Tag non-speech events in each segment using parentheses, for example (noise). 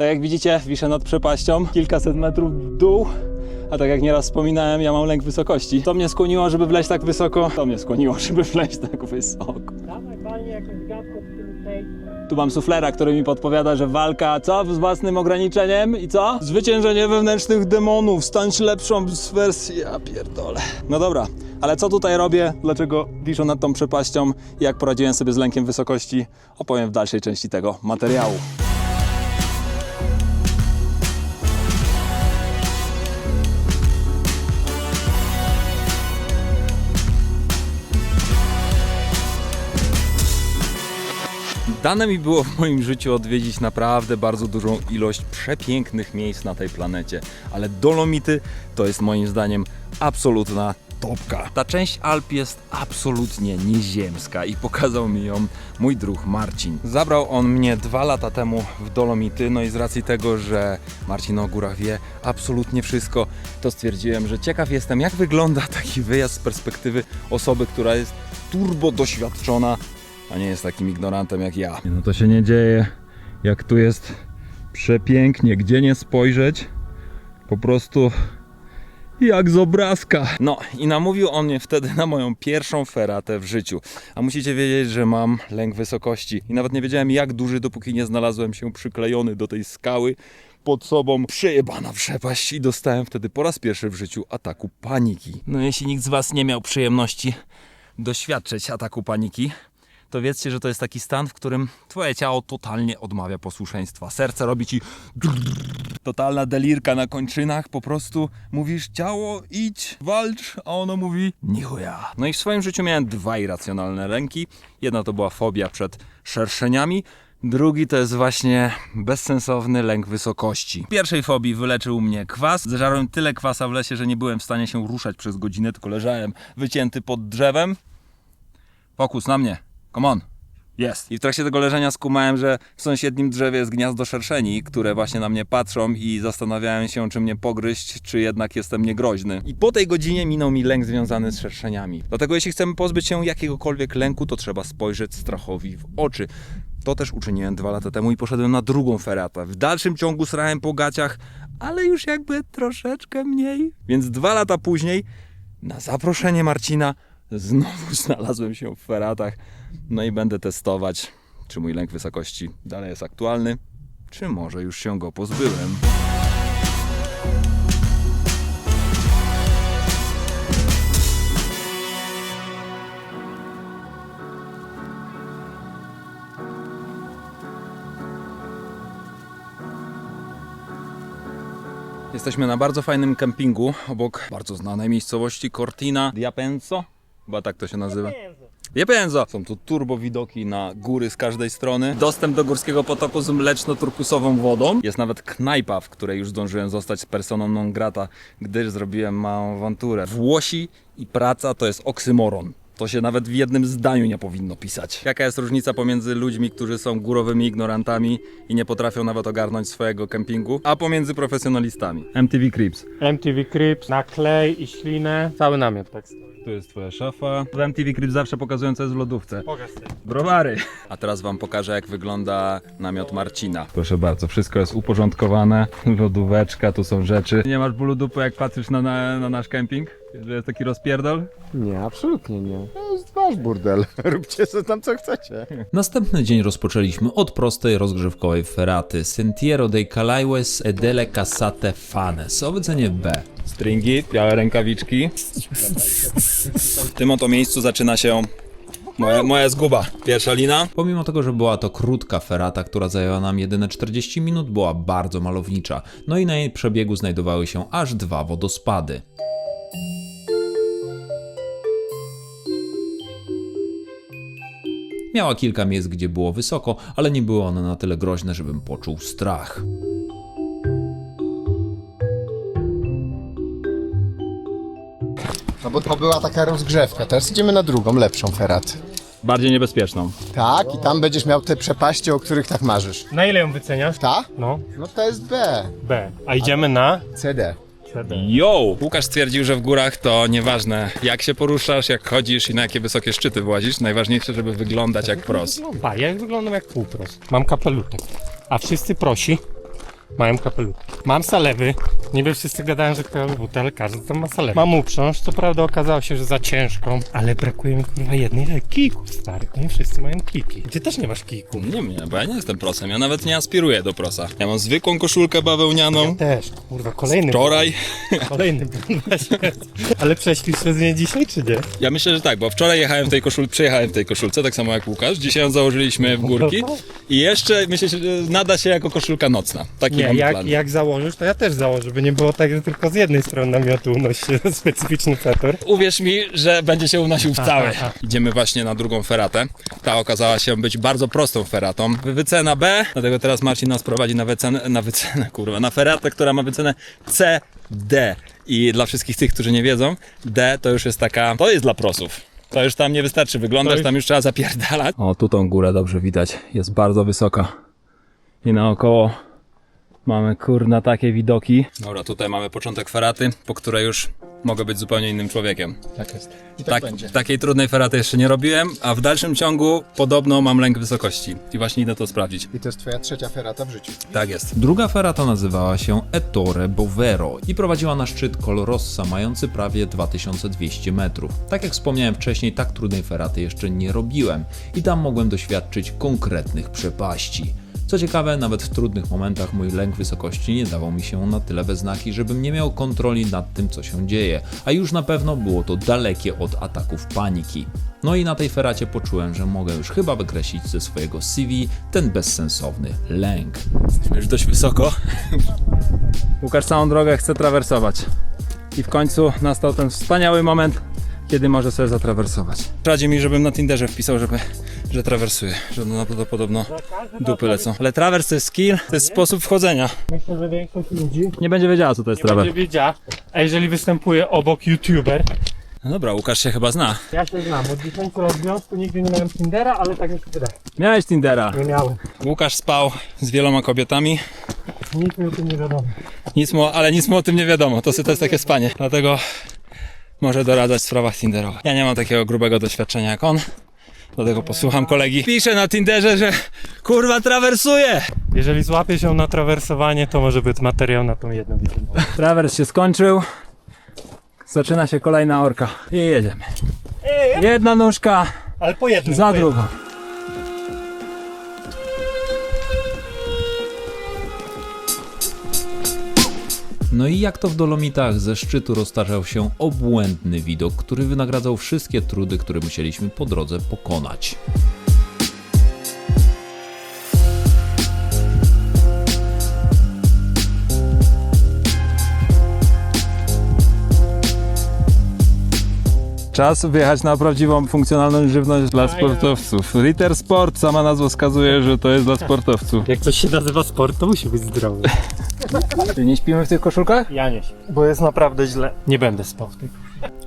Tak jak widzicie, wiszę nad przepaścią, kilkaset metrów w dół. A tak jak nieraz wspominałem, ja mam lęk wysokości. To mnie skłoniło, żeby wleźć tak wysoko. To mnie skłoniło, (laughs) żeby wleźć tak wysoko. Tej. Tu mam suflera, który mi podpowiada, że walka, co? Z własnym ograniczeniem i co? Zwyciężenie wewnętrznych demonów, stać lepszą z wersji, ja pierdolę. No dobra, ale co tutaj robię? Dlaczego wiszę nad tą przepaścią? Jak poradziłem sobie z lękiem wysokości? Opowiem w dalszej części tego materiału. Dane mi było w moim życiu odwiedzić naprawdę bardzo dużą ilość przepięknych miejsc na tej planecie, ale Dolomity to jest moim zdaniem absolutna topka. Ta część Alp jest absolutnie nieziemska i pokazał mi ją mój druh Marcin. Zabrał on mnie dwa lata temu w Dolomity, no i z racji tego, że Marcin o górach wie absolutnie wszystko, to stwierdziłem, że ciekaw jestem, jak wygląda taki wyjazd z perspektywy osoby, która jest turbo doświadczona a nie jest takim ignorantem jak ja. No to się nie dzieje, jak tu jest przepięknie, gdzie nie spojrzeć, po prostu jak z obrazka. No i namówił on mnie wtedy na moją pierwszą feratę w życiu. A musicie wiedzieć, że mam lęk wysokości i nawet nie wiedziałem jak duży, dopóki nie znalazłem się przyklejony do tej skały pod sobą przejebana przepaść i dostałem wtedy po raz pierwszy w życiu ataku paniki. No jeśli nikt z was nie miał przyjemności doświadczyć ataku paniki, to wiedzcie, że to jest taki stan, w którym twoje ciało totalnie odmawia posłuszeństwa. Serce robi ci totalna delirka na kończynach, po prostu mówisz ciało idź, walcz, a ono mówi nichuja. No i w swoim życiu miałem dwa irracjonalne lęki. Jedna to była fobia przed szerszeniami, Drugi to jest właśnie bezsensowny lęk wysokości. Pierwszej fobii wyleczył mnie kwas. Zeżarłem tyle kwasa w lesie, że nie byłem w stanie się ruszać przez godzinę, tylko leżałem wycięty pod drzewem. Fokus na mnie. Come on. Jest. I w trakcie tego leżenia skumałem, że w sąsiednim drzewie jest gniazdo szerszeni, które właśnie na mnie patrzą i zastanawiałem się, czy mnie pogryźć, czy jednak jestem niegroźny. I po tej godzinie minął mi lęk związany z szerszeniami. Dlatego jeśli chcemy pozbyć się jakiegokolwiek lęku, to trzeba spojrzeć strachowi w oczy. To też uczyniłem dwa lata temu i poszedłem na drugą feratę. W dalszym ciągu srałem po gaciach, ale już jakby troszeczkę mniej. Więc dwa lata później, na zaproszenie Marcina, znowu (laughs) znalazłem się w feratach. No i będę testować, czy mój lęk wysokości dalej jest aktualny, czy może już się go pozbyłem. Jesteśmy na bardzo fajnym kempingu obok bardzo znanej miejscowości Cortina Diapenzo. Chyba tak to się nazywa. Diapenzo! Są tu turbo widoki na góry z każdej strony. Dostęp do górskiego potoku z mleczno-turkusową wodą. Jest nawet knajpa, w której już zdążyłem zostać personą non grata, gdyż zrobiłem małą awanturę. Włosi i praca to jest oksymoron. To się nawet w jednym zdaniu nie powinno pisać. Jaka jest różnica pomiędzy ludźmi, którzy są górowymi ignorantami i nie potrafią nawet ogarnąć swojego kempingu, a pomiędzy profesjonalistami? MTV Creeps. MTV Crips, na klej i ślinę. Cały namiot tak stoi. Tu jest twoja szafa. W MTV Creeps zawsze pokazują co jest w lodówce. Pokaż sobie. Browary. A teraz wam pokażę jak wygląda namiot Marcina. Proszę bardzo, wszystko jest uporządkowane. Lodóweczka, tu są rzeczy. Nie masz bólu dupy jak patrzysz na, na, na nasz kemping? Że jest taki rozpierdol? Nie, absolutnie nie. Wasz burdel. (laughs) Róbcie sobie tam co chcecie. Następny dzień rozpoczęliśmy od prostej rozgrzewkowej feraty Sentiero dei Calaiues e delle Casate Fanes o wycenie B. Stringi, białe rękawiczki. W tym oto miejscu zaczyna się moja, moja zguba. Pierwsza lina. Pomimo tego, że była to krótka ferata, która zajęła nam jedyne 40 minut, była bardzo malownicza. No i na jej przebiegu znajdowały się aż dwa wodospady. Miała kilka miejsc, gdzie było wysoko, ale nie były one na tyle groźne, żebym poczuł strach. No bo to była taka rozgrzewka. Teraz idziemy na drugą, lepszą ferat. Bardziej niebezpieczną. Tak, i tam będziesz miał te przepaście, o których tak marzysz. Na ile ją wyceniasz? Ta? No, No to jest B. B. A idziemy na CD. Yo! Łukasz stwierdził, że w górach to nieważne jak się poruszasz, jak chodzisz i na jakie wysokie szczyty włazisz. Najważniejsze, żeby wyglądać jak pros. Pa, ja wyglądam jak półpros. Mam kapelutek. A wszyscy prosi mają kapeluchy. Mam salewy. Niby wszyscy gadają, że kapeluty, ale każdy tam ma salewy. Mam uprząż, co prawda okazało się, że za ciężką, ale brakuje mi kurwa jednej ale kiku, stary. Nie wszyscy mają kiki. Ty też nie masz kiku. Nie mnie, bo ja nie jestem prosem, ja nawet nie aspiruję do prosa. Ja mam zwykłą koszulkę bawełnianą. Też, kurwa, kolejny. Wczoraj, Kolejny był na świecie. Ale prześpisz przez nie dzisiaj, czy nie? ja myślę, że tak, bo wczoraj jechałem w tej koszulce, przejechałem w tej koszulce, tak samo jak Łukasz. Dzisiaj ją założyliśmy w górki i jeszcze myślę, że nada się jako koszulka nocna. Taki Nie, jak, plan. jak założysz, to ja też założę, żeby nie było tak, że tylko z jednej strony namiotu unosi się (laughs) specyficzny fetor. Uwierz mi, że będzie się unosił w cały. Idziemy właśnie na drugą feratę. Ta okazała się być bardzo prostą feratą. Wycena B, dlatego teraz Marcin nas prowadzi na wycenę, na wycenę, (laughs) kurwa, na feratę, która ma wycenę C, D. I dla wszystkich tych, którzy nie wiedzą, D to już jest taka, to jest dla prosów. To już tam nie wystarczy wyglądać, tam już trzeba zapierdalać. O, tu tą górę dobrze widać. Jest bardzo wysoka. I naokoło mamy kurna takie widoki. Dobra, tutaj mamy początek feraty, po której już mogę być zupełnie innym człowiekiem. Tak jest. I Tak, takiej trudnej feraty jeszcze nie robiłem, a w dalszym ciągu podobno mam lęk wysokości. I właśnie idę to sprawdzić. I to jest twoja trzecia ferata w życiu. Tak jest. Druga ferata nazywała się Ettore Bovero i prowadziła na szczyt Colorossa mający prawie 2200 metrów. Tak jak wspomniałem wcześniej, tak trudnej feraty jeszcze nie robiłem i tam mogłem doświadczyć konkretnych przepaści. Co ciekawe, nawet w trudnych momentach mój lęk wysokości nie dawał mi się na tyle we znaki, żebym nie miał kontroli nad tym, co się dzieje, a już na pewno było to dalekie od ataków paniki. No i na tej feracie poczułem, że mogę już chyba wykreślić ze swojego CV ten bezsensowny lęk. Jesteśmy już dość wysoko. Łukasz całą drogę chce trawersować. I w końcu nastał ten wspaniały moment, kiedy może sobie zatrawersować. Radzi mi, żebym na Tinderze wpisał, żeby, że trawersuję. Że na to podobno dupy lecą. Ale trawers to jest skill, to jest sposób wchodzenia. Myślę, że większość ludzi Nie będzie wiedziała, co to jest nie trawers. będzie wiedziała, a jeżeli występuje obok youtuber, No dobra, Łukasz się chyba zna. ja się znam, od 10 lat związku nigdy nie miałem Tindera, ale tak mi się wydaje. Miałeś Tindera. Nie miałem. Łukasz spał z wieloma kobietami. Nic mi o tym nie wiadomo. Nic mu, ale nic mu o tym nie wiadomo. To, to jest takie spanie. Dlatego może doradzać w sprawach Tinderowych. Ja nie mam takiego grubego doświadczenia jak on. Dlatego posłucham kolegi. Pisze na Tinderze, że kurwa trawersuje. Jeżeli złapie się na trawersowanie, to może być materiał na tą jedną widzimą. Trawers się skończył. Zaczyna się kolejna orka. I jedziemy. Jedna nóżka Ale po jednym. za po jednym. drugą. No i jak to w Dolomitach, ze szczytu roztaczał się obłędny widok, który wynagradzał wszystkie trudy, które musieliśmy po drodze pokonać. Czas wyjechać na prawdziwą funkcjonalną żywność dla sportowców. Ritter Sport, sama nazwa wskazuje, że to jest dla sportowców. Jak coś się nazywa sport, to musi być zdrowy. Czy nie śpimy w tych koszulkach? Ja nie śpię, bo jest naprawdę źle. Nie będę spał w tych.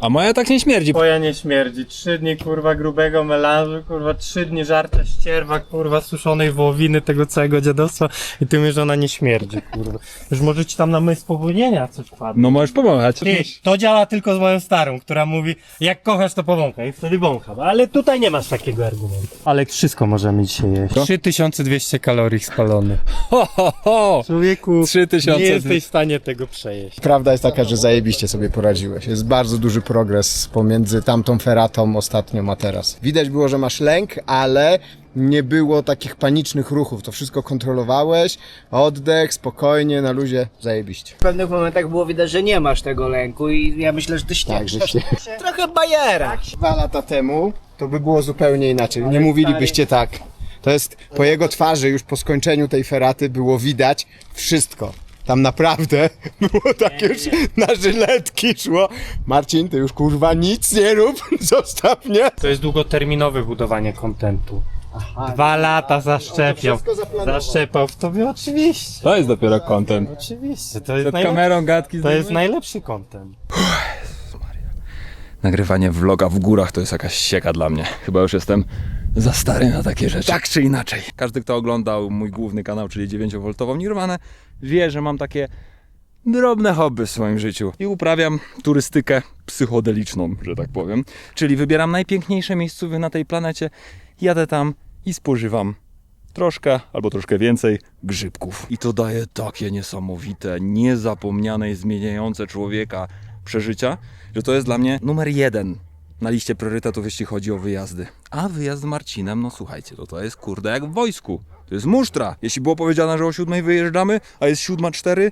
A moja tak nie śmierdzi. Twoja nie śmierdzi. Trzy dni kurwa grubego melanżu, kurwa trzy dni żarcia ścierwa, kurwa suszonej wołowiny, tego całego dziadostwa i ty mówisz, że ona nie śmierdzi, kurwa. Już może ci tam na myśl powolnienia coś padło. No możesz pomagać. Ty, to działa tylko z moją starą, która mówi, jak kochasz to powąchaj, i wtedy wącham. Ale tutaj nie masz takiego argumentu. Ale wszystko możemy dzisiaj jeść. 3200 kalorii spalonych. Ho, ho, ho. Człowieku, 3000 nie jesteś w stanie tego przejeść. Prawda jest taka, że zajebiście sobie poradziłeś. Jest bardzo duży progres pomiędzy tamtą feratą ostatnią a teraz. Widać było, że masz lęk, ale nie było takich panicznych ruchów. To wszystko kontrolowałeś, oddech, spokojnie, na luzie, zajebiście. W pewnych momentach było widać, że nie masz tego lęku i ja myślę, że ty Tak, śniesz. że się... Trochę bajera. Dwa lata temu to by było zupełnie inaczej. Nie mówilibyście tak. To jest po jego twarzy już po skończeniu tej feraty było widać wszystko. Tam naprawdę (laughs) było tak już na żyletki szło. Marcin, ty już kurwa nic nie rób, (laughs) zostaw mnie. To jest długoterminowe budowanie kontentu. Dwa lata zaszczepiał. Zaszczepał w tobie oczywiście. To jest dopiero content. Oczywiście. To jest, Przed najlep... kamerą gadki to jest najlepszy content. Nagrywanie vloga w górach to jest jakaś sieka dla mnie. Chyba już jestem za stary na takie rzeczy. Tak czy inaczej. Każdy, kto oglądał mój główny kanał, czyli 9V Nirvanę, wie, że mam takie drobne hobby w swoim życiu. I uprawiam turystykę psychodeliczną, że tak powiem. Czyli wybieram najpiękniejsze miejscowy na tej planecie, jadę tam i spożywam troszkę albo troszkę więcej grzybków. I to daje takie niesamowite, niezapomniane i zmieniające człowieka przeżycia, że to jest dla mnie numer jeden na liście priorytetów, jeśli chodzi o wyjazdy. A wyjazd z Marcinem, no słuchajcie, to to jest kurde jak w wojsku. To jest musztra. Jeśli było powiedziane, że o siódmej wyjeżdżamy, a jest siódma cztery,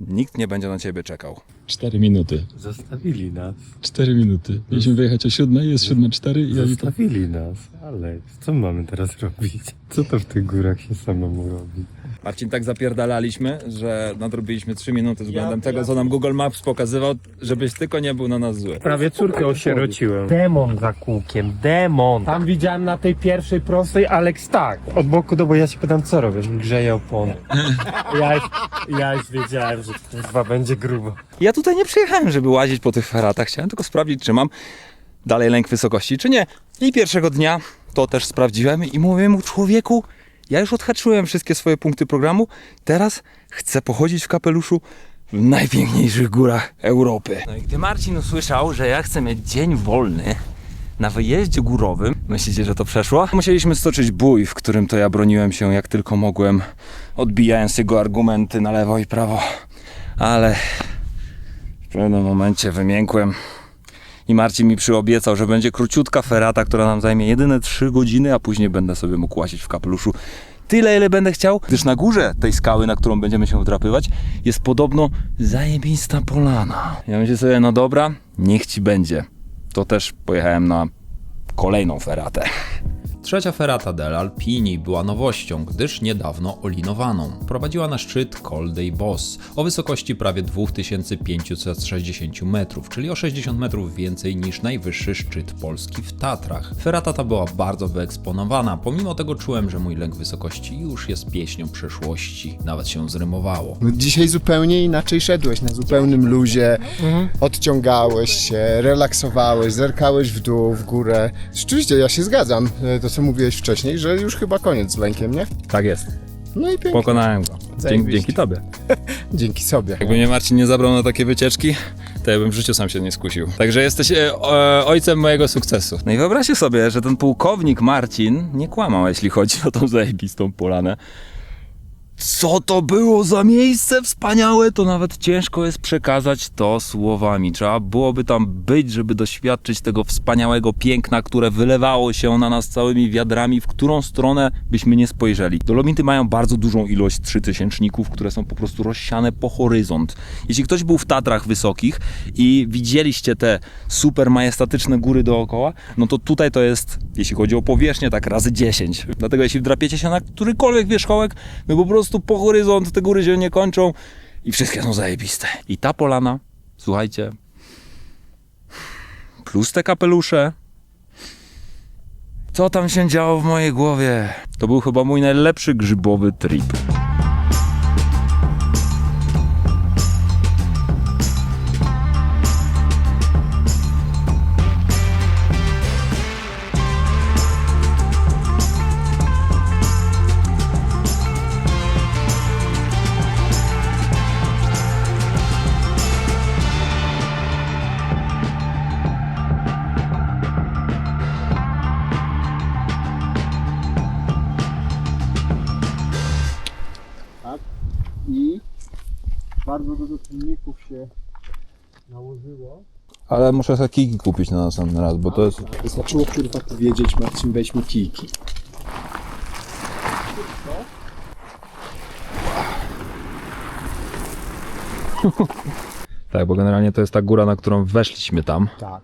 nikt nie będzie na ciebie czekał. 4 minuty. Zostawili nas. 4 minuty. Mieliśmy wyjechać o 7, jest 7.04 i oni to... Zostawili nas. Ale co mamy teraz robić? Co to w tych górach się samemu robi? Marcin, tak zapierdalaliśmy, że nadrobiliśmy 3 minuty względem Ja- tego, ja- co nam Google Maps pokazywał, żebyś tylko nie był na nas zły. Prawie córkę osierociłem. Demon za kółkiem, demon. Tam widziałem na tej pierwszej prostej Alex tak. Od boku do boku ja się pytam co robisz? Grzeje opony. (laughs) Ja już, ja już wiedziałem, że kurwa będzie grubo. Ja tutaj nie przyjechałem, żeby łazić po tych feratach, chciałem tylko sprawdzić, czy mam dalej lęk wysokości, czy nie. I pierwszego dnia to też sprawdziłem i mówię mu, człowieku, ja już odhaczyłem wszystkie swoje punkty programu, teraz chcę pochodzić w kapeluszu w najpiękniejszych górach Europy. No i gdy Marcin usłyszał, że ja chcę mieć dzień wolny na wyjeździe górowym, myślicie, że to przeszło? Musieliśmy stoczyć bój, w którym to ja broniłem się jak tylko mogłem, odbijając jego argumenty na lewo i prawo. Ale w pewnym momencie wymiękłem i Marcin mi przyobiecał, że będzie króciutka ferata, która nam zajmie jedyne 3 godziny, a później będę sobie mógł łazić w kapeluszu tyle, ile będę chciał, gdyż na górze tej skały, na którą będziemy się wdrapywać, jest podobno zajebista polana. Ja myślę sobie, no dobra, niech ci będzie. To też pojechałem na kolejną feratę. Trzecia ferata del Alpini była nowością, gdyż niedawno olinowaną. Prowadziła na szczyt Col dei Boss o wysokości prawie 2560 metrów, czyli o 60 metrów więcej niż najwyższy szczyt Polski w Tatrach. Ferata ta była bardzo wyeksponowana, pomimo tego czułem, że mój lęk wysokości już jest pieśnią przeszłości. Nawet się zrymowało. No dzisiaj zupełnie inaczej szedłeś, na zupełnym luzie, odciągałeś się, relaksowałeś, zerkałeś w dół, w górę. Rzeczywiście, ja się zgadzam, to co mówiłeś wcześniej, że już chyba koniec z lękiem, nie? Tak jest. No i pięknie. Pokonałem go. Dzięki, Zajebiście. dzięki tobie. (laughs) Dzięki sobie. Jakby mnie Marcin nie zabrał na takie wycieczki, to ja bym w życiu sam się nie skusił. Także jesteś e, e, ojcem mojego sukcesu. No i wyobraźcie sobie, że ten pułkownik Marcin nie kłamał, jeśli chodzi o tą zajebistą polanę. Co to było za miejsce wspaniałe, to nawet ciężko jest przekazać to słowami. Trzeba byłoby tam być, żeby doświadczyć tego wspaniałego piękna, które wylewało się na nas całymi wiadrami, w którą stronę byśmy nie spojrzeli. Dolomity mają bardzo dużą ilość trzytysięczników, które są po prostu rozsiane po horyzont. Jeśli ktoś był w Tatrach Wysokich i widzieliście te super majestatyczne góry dookoła, no to tutaj to jest, jeśli chodzi o powierzchnię, tak razy 10. Dlatego jeśli wdrapiecie się na którykolwiek wierzchołek, no po prostu po horyzont te góry się nie kończą i wszystkie są zajebiste. I ta polana, słuchajcie, plus te kapelusze, co tam się działo w mojej głowie? To był chyba mój najlepszy grzybowy trip. I bardzo dużo czynników się nałożyło. Ale muszę sobie kiki kupić na następny raz, bo to jest... Wystarczyło kurwa powiedzieć Marcin, weźmy kijki. Tak, bo generalnie to jest ta góra, na którą weszliśmy tam. Tak.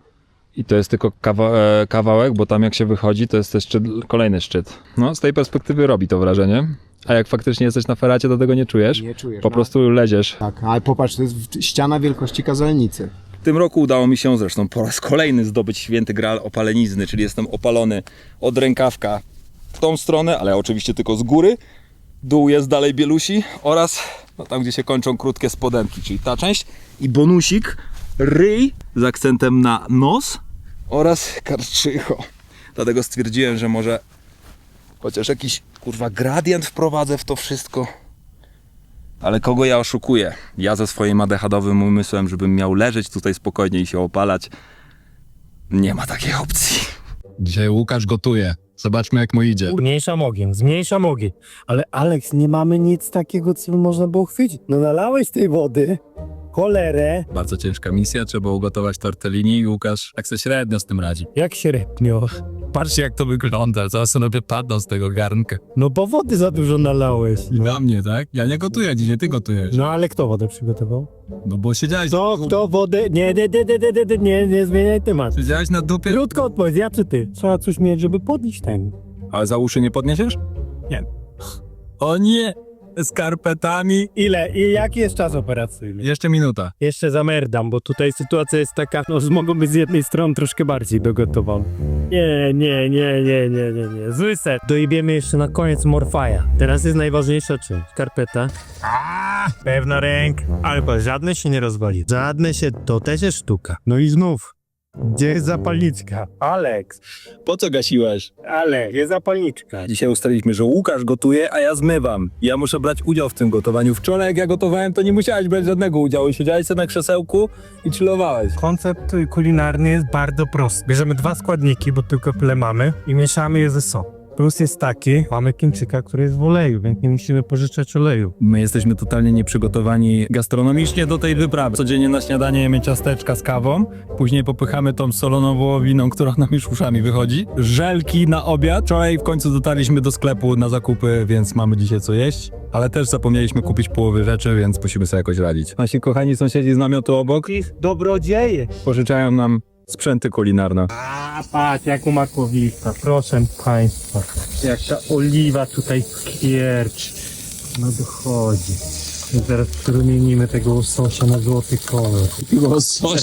I to jest tylko kawa e, kawałek, bo tam jak się wychodzi, to jest też szczyt, kolejny szczyt. No, z tej perspektywy robi to wrażenie. A jak faktycznie jesteś na feracie, to tego nie czujesz. Nie czujesz. Po no. prostu leziesz. Tak, ale popatrz, to jest w- ściana wielkości kazelnicy. W tym roku udało mi się zresztą po raz kolejny zdobyć święty gral opalenizny, czyli jestem opalony od rękawka w tą stronę, ale oczywiście tylko z góry. Dół jest dalej bielusi oraz no, tam, gdzie się kończą krótkie spodenki, czyli ta część. I bonusik, ryj z akcentem na nos oraz karczycho. Dlatego stwierdziłem, że może chociaż jakiś kurwa gradient wprowadzę w to wszystko. Ale kogo ja oszukuję? Ja ze swoim adechadowym umysłem, żebym miał leżeć tutaj spokojnie i się opalać. Nie ma takiej opcji. Dzisiaj Łukasz gotuje. Zobaczmy jak mu idzie. Zmniejszam ogień, zmniejszam ogień. Ale Alex, nie mamy nic takiego, co by można było chwycić. No nalałeś tej wody, cholerę, Bardzo ciężka misja, trzeba ugotować tortellini i Łukasz tak se średnio z tym radzi. jak średnio. Patrzcie, jak to wygląda. Zaraz one wypadną z tego garnka. No bo wody za dużo nalałeś. I no. na mnie, tak? Ja nie gotuję dzisiaj, ty gotujesz. No ale kto wodę przygotował? No bo siedziałeś... Kto, kto wodę... Nie, nie, nie, nie, nie, nie, nie, nie zmieniaj temat. Siedziałeś na dupie... Krótko odpowiedź, ja czy ty? Trzeba coś mieć, żeby podnieść ten. A za uszy nie podniesiesz? Nie. O nie! skarpetami. Ile? I jaki jest czas operacyjny? Jeszcze minuta. Jeszcze zamerdam, bo tutaj sytuacja jest taka, no mogą być z jednej strony troszkę bardziej dogotowana. Nie, nie, nie, nie, nie, nie, nie. Zły set. Dojebiemy jeszcze na koniec Morfaja. Teraz jest najważniejsza część. Karpeta. A, pewna ręk. Patrz, żadne się nie rozwali. Żadne się, to też jest sztuka. No i znów. Gdzie jest zapalniczka? Alex, Po co gasiłeś? ale jest zapalniczka. Dzisiaj ustaliliśmy, że Łukasz gotuje, a ja zmywam. Ja muszę brać udział w tym gotowaniu. Wczoraj jak ja gotowałem, to nie musiałeś brać żadnego udziału. Siedziałeś sobie na krzesełku i chillowałeś. Koncept kulinarny jest bardzo prosty. Bierzemy dwa składniki, bo tylko tyle mamy i mieszamy je ze sobą. Plus jest taki, mamy kimczyka, który jest w oleju, więc nie musimy pożyczać oleju. My jesteśmy totalnie nieprzygotowani gastronomicznie do tej wyprawy. Codziennie na śniadanie jemy ciasteczka z kawą, później popychamy tą soloną wołowiną, która nam już uszami wychodzi. Żelki na obiad. Wczoraj w końcu dotarliśmy do sklepu na zakupy, więc mamy dzisiaj co jeść. Ale też zapomnieliśmy kupić połowy rzeczy, więc musimy sobie jakoś radzić. Nasi kochani sąsiedzi z namiotu obok Ich dobrodzieje. pożyczają nam sprzęty kulinarne. A patrz, jak u makowista, proszę państwa. Jak ta oliwa tutaj kwiercz. No dochodzi. Zaraz promienimy tego łososia na złoty kolor.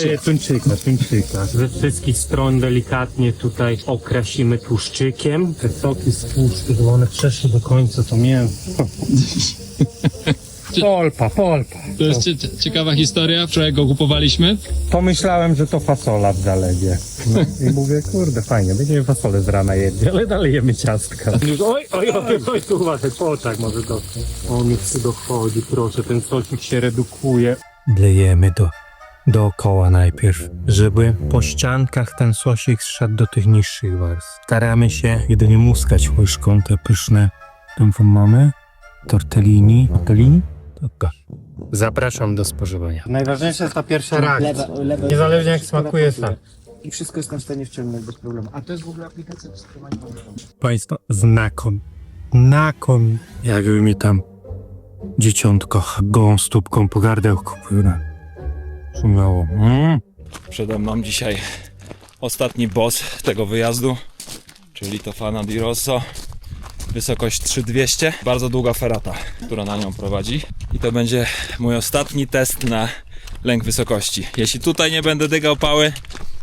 E, Tuńczyka, tuńczyka. Ze wszystkich stron delikatnie tutaj okrasimy tłuszczykiem. Te soki z tłuszczu, żeby one przeszły do końca to mięso. (laughs) Polpa, polpa. To jest cie- cie- ciekawa historia. Wczoraj go kupowaliśmy. Pomyślałem, że to fasola w zalewie. No, I mówię, kurde, fajnie, będziemy fasolę z rana jedli, ale dalej jemy ciastka. Już, oj, oj, oj, oj, tu uważaj, poczak może dostać. On już tu dochodzi, proszę, ten sosik się redukuje. Lejemy do, dookoła najpierw, żeby po ściankach ten sosik zszedł do tych niższych warstw. Staramy się jedynie muskać łyżką te pyszne, tam mamy, tortellini. Tortellini? Tak. Zapraszam do spożywania. Najważniejsza jest ta pierwsza reakcja. Lewa, lewa, Niezależnie jak smakuje sam. I wszystko jestem w stanie wciągnąć bez problemu. A to jest w ogóle aplikacja kamerą. Państwo, znakon. Nakon. Jakby mi tam dzieciątko gołą stópką po gardełku płynę. Szumiało. Mm. Przede mną dzisiaj ostatni boss tego wyjazdu, czyli to Fana di Rosso. Wysokość 3200, bardzo długa ferata, która na nią prowadzi. I to będzie mój ostatni test na lęk wysokości. Jeśli tutaj nie będę dygał pały,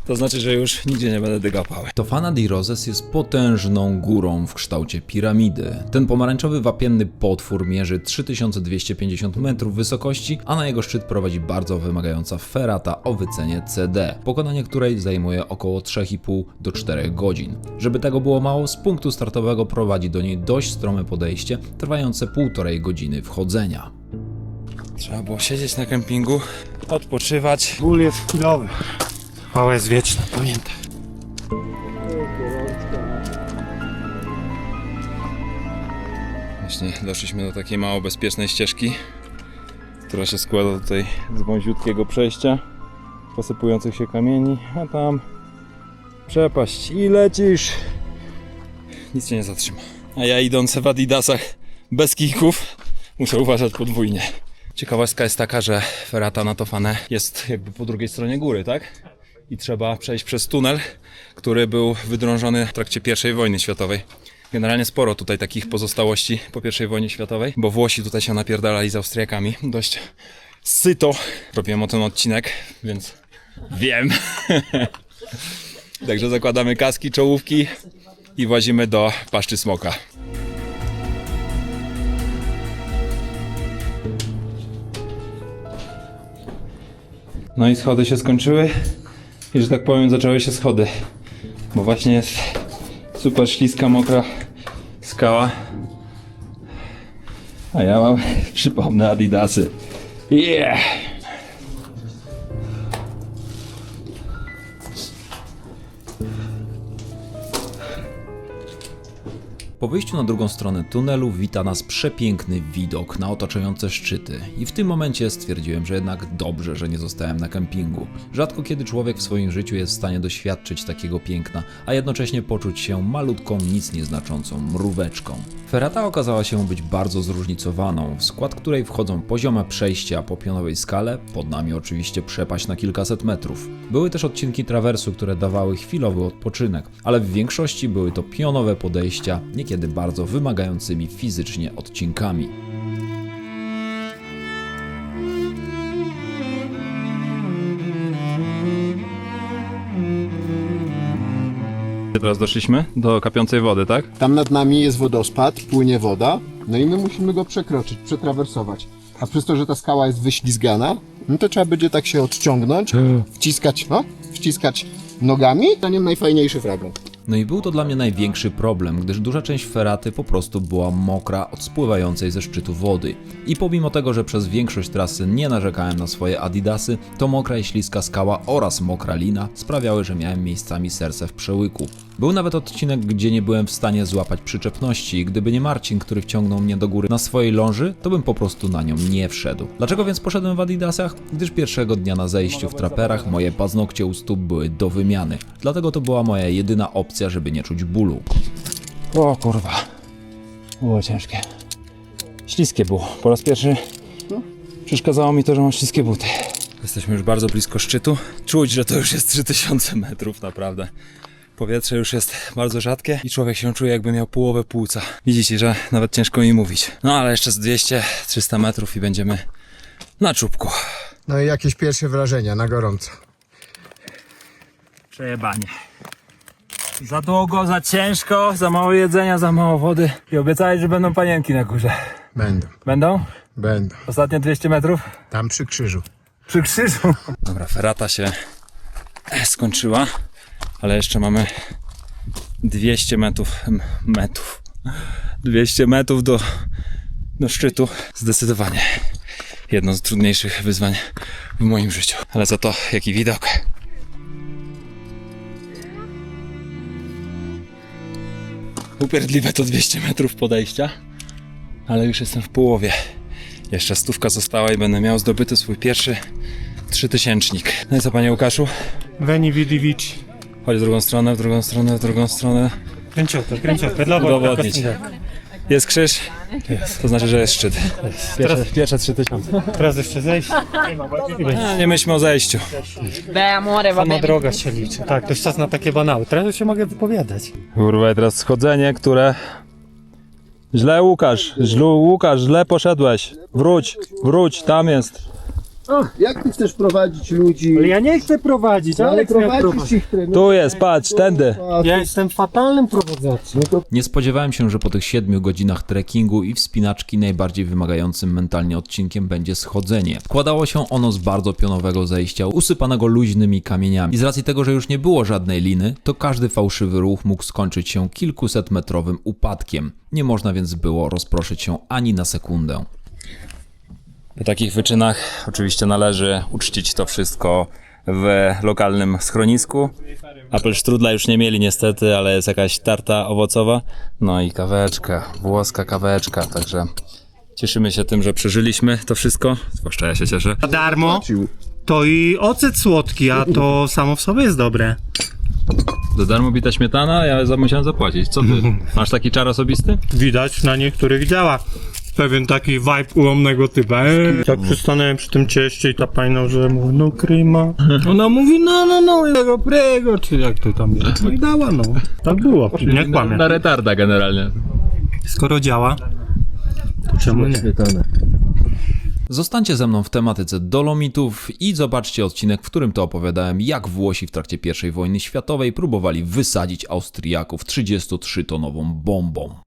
to znaczy, że już nigdzie nie będę dygał pały. Tofana di Roses jest potężną górą w kształcie piramidy. Ten pomarańczowy wapienny potwór mierzy 3250 metrów wysokości, a na jego szczyt prowadzi bardzo wymagająca ferata o wycenie CD, pokonanie której zajmuje około 3,5 do 4 godzin. Żeby tego było mało, z punktu startowego prowadzi do niej dość strome podejście, trwające półtorej godziny wchodzenia. Trzeba było siedzieć na kempingu, odpoczywać. Ból jest chwilowy. Chwała jest wieczna, pamiętaj. Właśnie doszliśmy do takiej mało bezpiecznej ścieżki, która się składa tutaj z wąziutkiego przejścia, posypujących się kamieni, a tam przepaść i lecisz. Nic cię nie zatrzyma. A ja idąc w adidasach bez kijków, muszę uważać podwójnie. Ciekawostka jest taka, że ferata na Tofanę jest jakby po drugiej stronie góry, tak? I trzeba przejść przez tunel, który był wydrążony w trakcie I wojny światowej. Generalnie sporo tutaj takich pozostałości po I wojnie światowej, bo Włosi tutaj się napierdalali z Austriakami. Dość syto robiłem o ten odcinek, więc wiem. (laughs) Także zakładamy kaski, czołówki i włazimy do paszczy smoka. No i schody się skończyły i że tak powiem zaczęły się schody, bo właśnie jest super śliska, mokra skała. A ja mam, (laughs) przypomnę, adidasy. Yeah! Po wyjściu na drugą stronę tunelu wita nas przepiękny widok na otaczające szczyty i w tym momencie stwierdziłem, że jednak dobrze, że nie zostałem na kempingu. Rzadko kiedy człowiek w swoim życiu jest w stanie doświadczyć takiego piękna, a jednocześnie poczuć się malutką, nic nieznaczącą mróweczką. Ferata okazała się być bardzo zróżnicowaną, w skład której wchodzą poziome przejścia po pionowej skale, pod nami oczywiście przepaść na kilkaset metrów. Były też odcinki trawersu, które dawały chwilowy odpoczynek, ale w większości były to pionowe podejścia, niekiedy bardzo wymagającymi fizycznie odcinkami. Teraz doszliśmy do kapiącej wody, tak? Tam nad nami jest wodospad, płynie woda, no i my musimy go przekroczyć, przetrawersować. A przez to, że ta skała jest wyślizgana, no to trzeba będzie tak się odciągnąć, wciskać, no, wciskać nogami, zanim najfajniejszy fragment. No i był to dla mnie największy problem, gdyż duża część feraty po prostu była mokra od spływającej ze szczytu wody. I pomimo tego, że przez większość trasy nie narzekałem na swoje adidasy, to mokra i śliska skała oraz mokra lina sprawiały, że miałem miejscami serce w przełyku. Był nawet odcinek, gdzie nie byłem w stanie złapać przyczepności gdyby nie Marcin, który wciągnął mnie do góry na swojej ląży, to bym po prostu na nią nie wszedł. Dlaczego więc poszedłem w adidasach? Gdyż pierwszego dnia na zejściu w traperach moje paznokcie u stóp były do wymiany. Dlatego to była moja jedyna opcja, żeby nie czuć bólu. O kurwa. Było ciężkie. Śliskie było. Po raz pierwszy przeszkadzało mi to, że mam śliskie buty. Jesteśmy już bardzo blisko szczytu. Czuć, że to już jest 3000 metrów, naprawdę. Powietrze już jest bardzo rzadkie i człowiek się czuje jakby miał połowę płuca. Widzicie, że nawet ciężko mi mówić. No ale jeszcze z 200-300 metrów i będziemy na czubku. No i jakieś pierwsze wrażenia na gorąco. Przejebanie. Za długo, za ciężko, za mało jedzenia, za mało wody. I obiecałeś, że będą panienki na górze. Będą, Będą? będą. Ostatnie 200 metrów? Tam przy krzyżu. Przy krzyżu. Dobra, ferata się e, skończyła, ale jeszcze mamy 200 metrów, metrów, 200 metrów do, do szczytu. Zdecydowanie jedno z trudniejszych wyzwań w moim życiu. Ale za to jaki widok. Upierdliwe to 200 metrów podejścia, ale już jestem w połowie. Jeszcze stówka została i będę miał zdobyty swój pierwszy trzytysięcznik. No i co, panie Łukaszu? Veni vidi vici. Chodź w drugą stronę, w drugą stronę, w drugą stronę. Kręciotę, kręciotę, dla Udowodnić. Jest krzyż? To znaczy, że jest szczyt. Pierwsze, pierwsze trzy tysiące. Teraz jeszcze zejść. A, nie myślmy o zejściu. Beh, amore, va Sama bene. droga się liczy. Tak, to jest czas na takie banały. Teraz już się mogę wypowiadać. Kurwa, i teraz schodzenie, które... Źle Łukasz, źle Łukasz, źle poszedłeś. Wróć, wróć, tam jest. Jak ty chcesz prowadzić ludzi? Ale ja nie chcę prowadzić, Ale ale prowadzisz ich trenuje. Tu jest, patrz, tędy. Ja jestem fatalnym prowadzącym. Nie spodziewałem się, że po tych 7 godzinach trekkingu i wspinaczki najbardziej wymagającym mentalnie odcinkiem będzie schodzenie. Składało się ono z bardzo pionowego zejścia, usypanego luźnymi kamieniami. I z racji tego, że już nie było żadnej liny, to każdy fałszywy ruch mógł skończyć się kilkuset metrowym upadkiem. Nie można więc było rozproszyć się ani na sekundę. Po takich wyczynach oczywiście należy uczcić to wszystko w lokalnym schronisku. Apple strudla już nie mieli niestety, ale jest jakaś tarta owocowa. No i kaweczka, włoska kaweczka, także cieszymy się tym, że przeżyliśmy to wszystko. Zwłaszcza ja się cieszę. Za darmo to i ocet słodki, a to samo w sobie jest dobre. Za darmo bita śmietana, ja za- musiałem zapłacić. Co ty? (laughs) Masz taki czar osobisty? Widać na niektórych działa. Pewien taki vibe ułomnego typa. Eee. Jak przystanąłem przy tym cieście i ta pani, że mówi, no kryma. (laughs) Ona mówi, no, no, no, jego prego, czy jak to tam jest. No i dała, no. Tak było, nie kłamie. Na retarda generalnie. Skoro działa, to czemu nie? Zostańcie ze mną w tematyce Dolomitów i zobaczcie odcinek, w którym to opowiadałem, jak Włosi w trakcie I wojny światowej próbowali wysadzić Austriaków 33-tonową bombą.